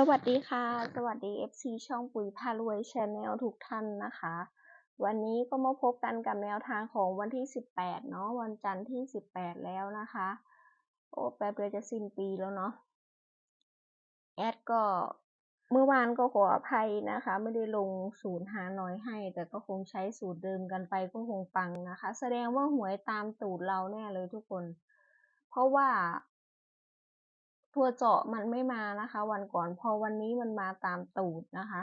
สวัสดีค่ะ สวัสดี FC ช่องปุ๋ยพารวยชาแนลทุกท่านนะคะ วันนี้ก็มาพบกันกับแนวทางของวันที่ 18 เนาะวันจันทร์ที่ 18 แล้วนะคะ โอ้แป๊บเดียวจะสิ้นปีแล้วเนาะแอดก็เมื่อวานก็ขออภัยนะคะ ไม่ได้ลงสูตรหาน้อยให้ แต่ก็คงใช้สูตรเดิมกันไปก็คงปังนะคะ แสดงว่าหวยตามตูดเราแน่เลยทุกคน เพราะว่า ตัวเจาะมันไม่มานะคะ วันก่อนพอวันนี้มันมาตามตูดนะคะ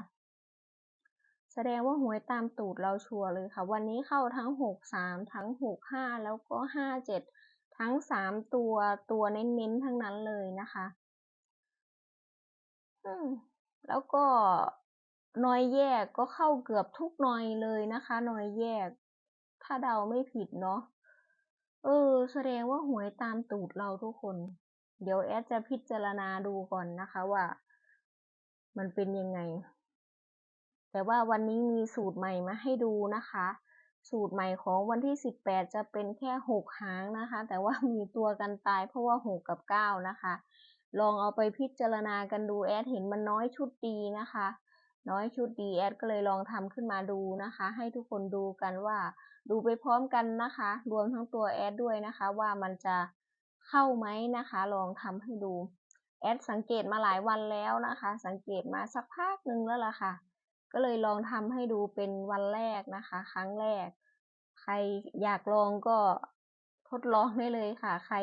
แสดงว่าหวยตามตูดเราชัวร์เลยค่ะ วันนี้เข้าทั้งหกสามทั้งหกห้าแล้วก็ห้าเจ็ดทั้งสามตัวตัวเน้นๆทั้งนั้นเลยนะคะอืแล้วก็นอยแยกก็เข้าเกือบทุกนอยเลยนะคะนอยแยก ถ้าเดาไม่ผิดเนาะเออ แสดงว่าหวยตามตูดเราทุกคน เดี๋ยวแอดจะพิจารณาดูก่อนนะคะว่า มันเป็นยังไง แต่ว่าวันนี้มีสูตรใหม่มาให้ดูนะคะ สูตรใหม่ของวันที่ 18 จะเป็นแค่ 6 หางนะคะ แต่ว่ามีตัวกันตายเพราะว่า 6 กับ 9 นะคะ ลองเอาไปพิจารณากันดูแอดเห็นมันน้อยชุดดีนะคะ น้อยชุดดีแอดก็เลยลองทำขึ้นมาดูนะคะ ให้ทุกคนดูกันว่า ดูไปพร้อมกันนะคะ รวมทั้งตัวแอดด้วยนะคะว่ามันจะ เข้าไหมนะคะ ลองทำให้ดู แอดสังเกตมาหลายวันแล้วนะคะ สังเกตมาสักพักหนึ่งแล้วล่ะค่ะ ก็เลยลองทำให้ดูเป็นวันแรกนะคะ ครั้งแรก ใครอยากลองก็ทดลองได้เลยค่ะ ใคร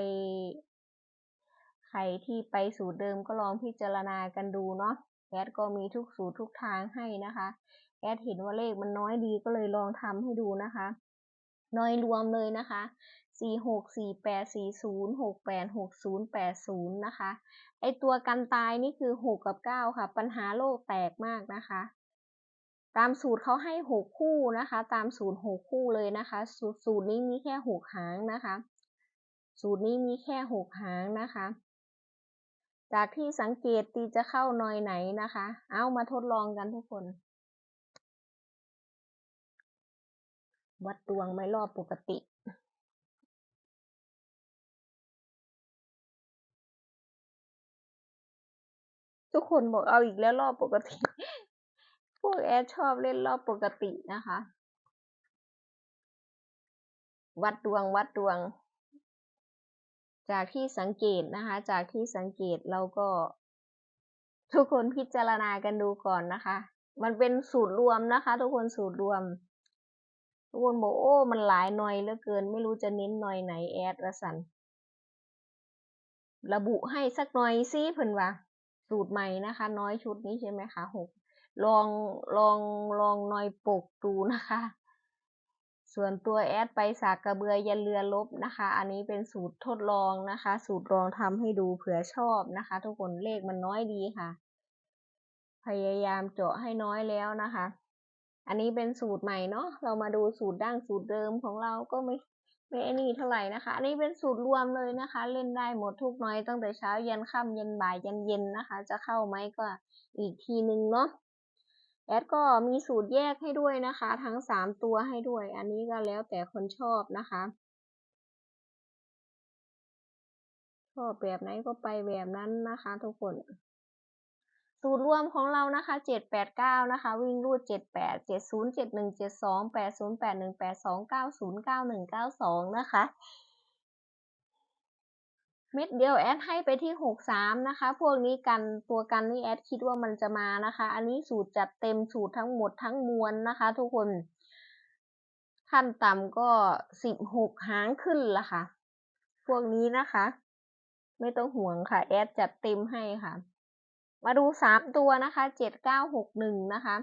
ใครที่ไปสูตรเดิมก็ลองพิจารณากันดูเนาะแอดก็มีทุกสูตรทุกทางให้นะคะ แอดเห็นว่าเลขมันน้อยดีก็เลยลองทำให้ดูนะคะ น้อยรวมเลยนะคะ สี่หกสี่แปดสี่ศูนย์หกแปดหกศูนย์แปดศูนย์นะคะ ไอตัวกันตายนี่คือหกกับเก้าค่ะ ปัญหาโลกแตกมากนะคะ ตามสูตรเขาให้หกคู่นะคะ ตามสูตรหกคู่เลยนะคะ สูตรสูตรนี้มีแค่หกหางนะคะ สูตรนี้มีแค่หกหางนะคะ จากที่สังเกตตีจะเข้าหน่อยไหนนะคะ เอามาทดลองกันทุกคนวัดดวงไม่รอบปกติ ทุกคนบอกเอาอีกแล้วรอบปกติ พวกแอดชอบเล่นรอบปกตินะคะ วัดดวงวัดดวง จากที่สังเกตนะคะ จากที่สังเกตเราก็ ทุกคนพิจารณากันดูก่อนนะคะ มันเป็นสูตรรวมนะคะ ทุกคนสูตรรวมทุกคนบอกโอ้ มันหลายหน่อยเหลือเกิน ไม่รู้จะเน้นหน่อยไหนแอดละสัน ระบุให้สักหน่อยซิเพิ่นว่า สูตรใหม่นะคะ น้อยชุดนี้ใช่ไหมคะหกลองลองลองน้อยปกดูนะคะ ส่วนตัวแอดไปสากกระเบือยันเรือลบนะคะ อันนี้เป็นสูตรทดลองนะคะ สูตรลองทำให้ดูเผื่อชอบนะคะ ทุกคนเลขมันน้อยดีค่ะ พยายามเจาะให้น้อยแล้วนะคะ อันนี้เป็นสูตรใหม่เนาะเรามาดูสูตรดั้งสูตรเดิมของเราก็ไม่ไม่ไอ้นี่เท่าไหร่นะคะ อันนี้เป็นสูตรรวมเลยนะคะ เล่นได้หมดทุกน้อยตั้งแต่เช้ายันค่ำยันบ่ายยันเย็นนะคะ จะเข้าไหมก็อีกทีนึงเนาะแอดก็มีสูตรแยกให้ด้วยนะคะ ทั้งสามตัวให้ด้วย อันนี้ก็แล้วแต่คนชอบนะคะชอบแบบไหนก็ไปแบบนั้นนะคะทุกคน สูตรรวมของเรานะคะเจ็ดแปดเก้านะคะ วิ่งรูดเจ็ดแปดเจ็ดศูนย์เจ็ดหนึ่งเจ็ดสองแปดศูนย์แปดหนึ่งแปดสองเก้าศูนย์เก้าหนึ่งเก้าสองนะคะ เม็ดเดียวแอดให้ไปที่หกสามนะคะ พวกนี้กันตัวกันนี่แอดคิดว่ามันจะมานะคะ อันนี้สูตรจัดเต็มสูตรทั้งหมดทั้งมวลนะคะ ทุกคน ขั้นต่ำก็สิบหางขึ้นละค่ะ พวกนี้นะคะ ไม่ต้องห่วงค่ะ แอดจัดเต็มให้ค่ะ มาดูสามตัวนะคะเจ็ดเก้าหกหนึ่งนะคะ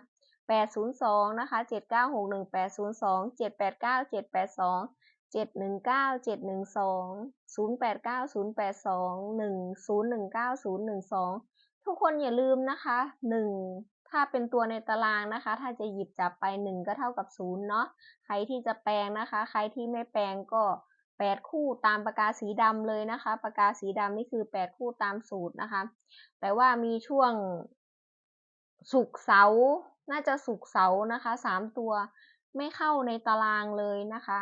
แปดศูนย์สองนะคะเจ็ดเก้าหกหนึ่งแปดศูนย์สองเจ็ดแปดเก้าเจ็ดแปดสองเจ็ดหนึ่งเก้าเจ็ดหนึ่งสองศูนย์แปดเก้าศูนย์แปดสองหนึ่งศูนย์หนึ่งเก้าศูนย์หนึ่งสองทุกคนอย่าลืมนะคะหนึ่งถ้าเป็นตัวในตารางนะคะ ถ้าจะหยิบจับไปหนึ่งก็เท่ากับศูนย์เนาะใครที่จะแปลงนะคะ ใครที่ไม่แปลงก็ แปดคู่ตามปากกาสีดำเลยนะคะ ปากกาสีดำนี่คือแปดคู่ตามสูตรนะคะ แต่ว่ามีช่วงสุกเสาน่าจะสุกเสานะคะสามตัวไม่เข้าในตารางเลยนะคะ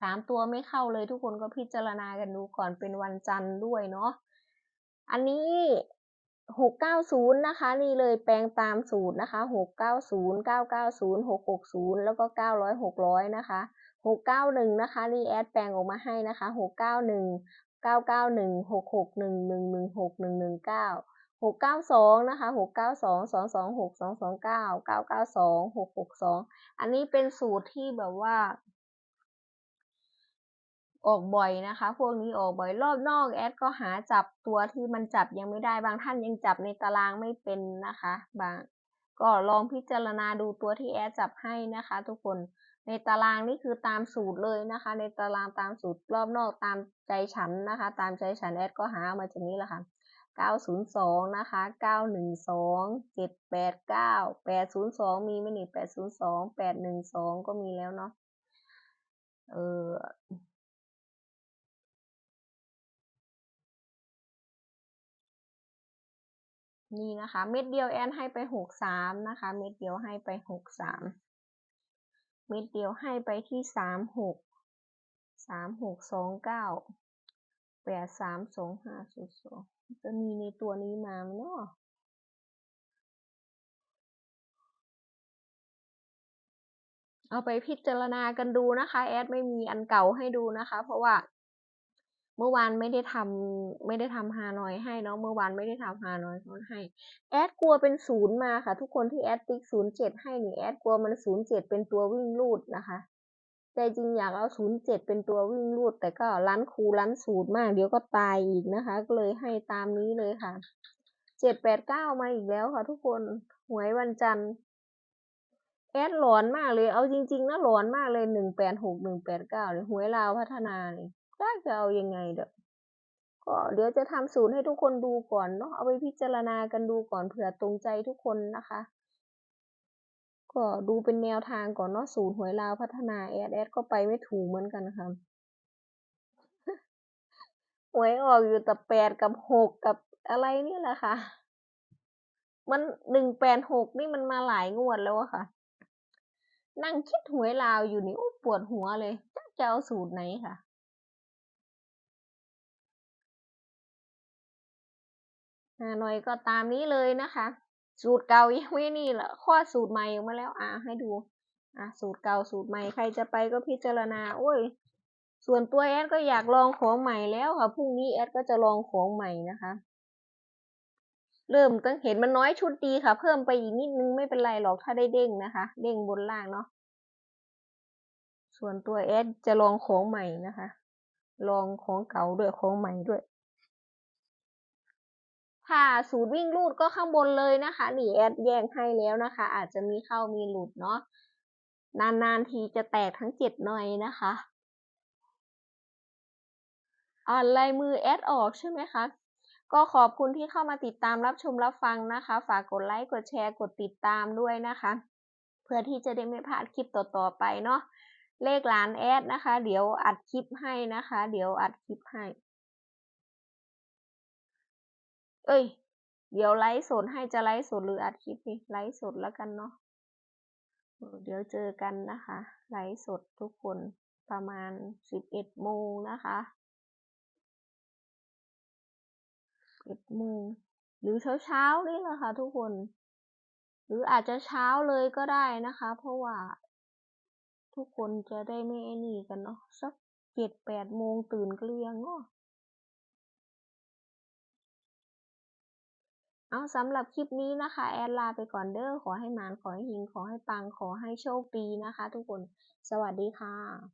สามตัวไม่เข้าเลยทุกคนก็พิจารณากันดูก่อนเป็นวันจันทร์ด้วยเนาะอันนี้ หกเก้าศูนย์นะคะ นี่เลยแปลงตามสูตรนะคะหกเก้าศูนย์เก้าเก้าศูนย์หกหกศูนย์แล้วก็เก้าร้อยหกร้อยนะคะหกเก้าหนึ่งนะคะนี่แอดแปลงออกมาให้นะคะหกเก้าหนึ่งเก้าเก้าหนึ่งหกหกหนึ่งหนึ่งหนึ่งหกหนึ่งหนึ่งเก้าหกเก้าสองนะคะหกเก้าสองสองสองหกสองสองเก้าเก้าเก้าสองหกหกสองอันนี้เป็นสูตรที่แบบว่า ออกบ่อยนะคะ พวกนี้ออกบ่อยรอบนอกแอดก็หาจับตัวที่มันจับยังไม่ได้บางท่านยังจับในตารางไม่เป็นนะคะ บาง ก็ลองพิจารณาดูตัวที่แอดจับให้นะคะ ทุกคนในตารางนี่คือตามสูตรเลยนะคะ ในตารางตามสูตรรอบนอกตามใจฉันนะคะ ตามใจฉันแอดก็หามาจากนี้แหละค่ะ902 นะคะ 912 789 802 มีไหมนี่802 812 ก็มีแล้วเนาะ เออ นี่นะคะ เม็ดเดียวแอนให้ไป63นะคะ เม็ดเดียวให้ไป63เม็ดเดียวให้ไปที่36 3629 832502จะมีในตัวนี้มาไหมเนาะเอาไปพิจารณากันดูนะคะ แอดไม่มีอันเก่าให้ดูนะคะ เพราะว่า มื่อวานไม่ได้ทำไม่ได้ทำฮานอยให้เนาะเมื่อวานไม่ได้ทำฮานอยให้ แอดกลัวเป็นศูนย์มาค่ะ ทุกคนที่แอดติ๊กศูนย์เจ็ดให้นี่แอดกลัวมันศูนย์เจ็ดเป็นตัววิ่งลูดนะคะใจจริงอยากเอาศูนย์เจ็ดเป็นตัววิ่งลูด แต่ก็ร้นครูร้นสูตรมาก เดี๋ยวก็ตายอีกนะคะ ก็เลยให้ตามนี้เลยค่ะเจ็ดแปดเก้ามาอีกแล้วค่ะ ทุกคนหวยวันจันทร์แอดหลอนมากเลย เอาจริงๆนะหลอนมากเลยหนึ่งแปดหกหนึ่งแปดเก้าเลยหวยลาวพัฒนาเนี่ย จะเอายังไงเด้อก็เดี๋ยวจะทำสูตรให้ทุกคนดูก่อนเนาะเอาไปพิจารณากันดูก่อนเผื่อตรงใจทุกคนนะคะ ก็ดูเป็นแนวทางก่อนเนาะสูตรหวยลาวพัฒนาแอดแอดก็ไปไม่ถูกเหมือนกันค่ะหวยออกอยู่แต่แปดกับหกกับอะไรนี่แหละค่ะ มันหนึ่งแปดหกนี่มันมาหลายงวดแล้วอะค่ะ นั่งคิดหวยลาวอยู่นี่ปวดหัวเลยจะเอาสูตรไหนค่ะ หน่อยก็ตามนี้เลยนะคะ สูตรเก่ายังไม่นี่แหละข้อสูตรใหม่ออกมาแล้วอ่าให้ดูอะสูตรเก่าสูตรใหม่ใครจะไปก็พิจารณาโอ้ย ส่วนตัวแอดก็อยากลองของใหม่แล้วค่ะพรุ่งนี้แอดก็จะลองของใหม่นะคะ เริ่มตั้งเห็นมันน้อยชุดดีค่ะ เพิ่มไปอีกนิดนึงไม่เป็นไรหรอกถ้าได้เด้งนะคะ เด้งบนล่างเนาะส่วนตัวแอดจะลองของใหม่นะคะ ลองของเก่าด้วยของใหม่ด้วย ค่ะสูตรวิ่งลูดก็ข้างบนเลยนะคะหนีแอดแยกให้แล้วนะคะ อาจจะมีเข้ามีหลุดเนาะนานๆทีจะแตกทั้งเจ็ดหน่อยนะคะอ่านลายมือแอดออกใช่ไหมคะก็ขอบคุณที่เข้ามาติดตามรับชมรับฟังนะคะ ฝากกดไลค์กดแชร์กดติดตามด้วยนะคะ เพื่อที่จะได้ไม่พลาดคลิปต่อๆไปเนาะเลขหลานแอดนะคะ เดี๋ยวอัดคลิปให้นะคะ เดี๋ยวอัดคลิปให้ เอ้ย เดี๋ยวไลฟ์สดให้จะไลฟ์สดหรืออัดคลิปนี่ไลฟ์สดแล้วกันเนาะเดี๋ยวเจอกันนะคะ ไลฟ์สดทุกคนประมาณสิบเอ็ดโมงนะคะเอ็ดโมงหรือเช้าเช้านี่แหละค่ะทุกคน หรืออาจจะเช้าเลยก็ได้นะคะ เพราะว่า ทุกคนจะได้ไม่ไอ้นี่กันเนาะสักเจ็ดแปดโมงตื่นเกลี้ยงเนาะ เอาสำหรับคลิปนี้นะคะ แอดลาไปก่อนเด้อขอให้มานขอให้หิงขอให้ปังขอให้โชคดีนะคะ ทุกคนสวัสดีค่ะ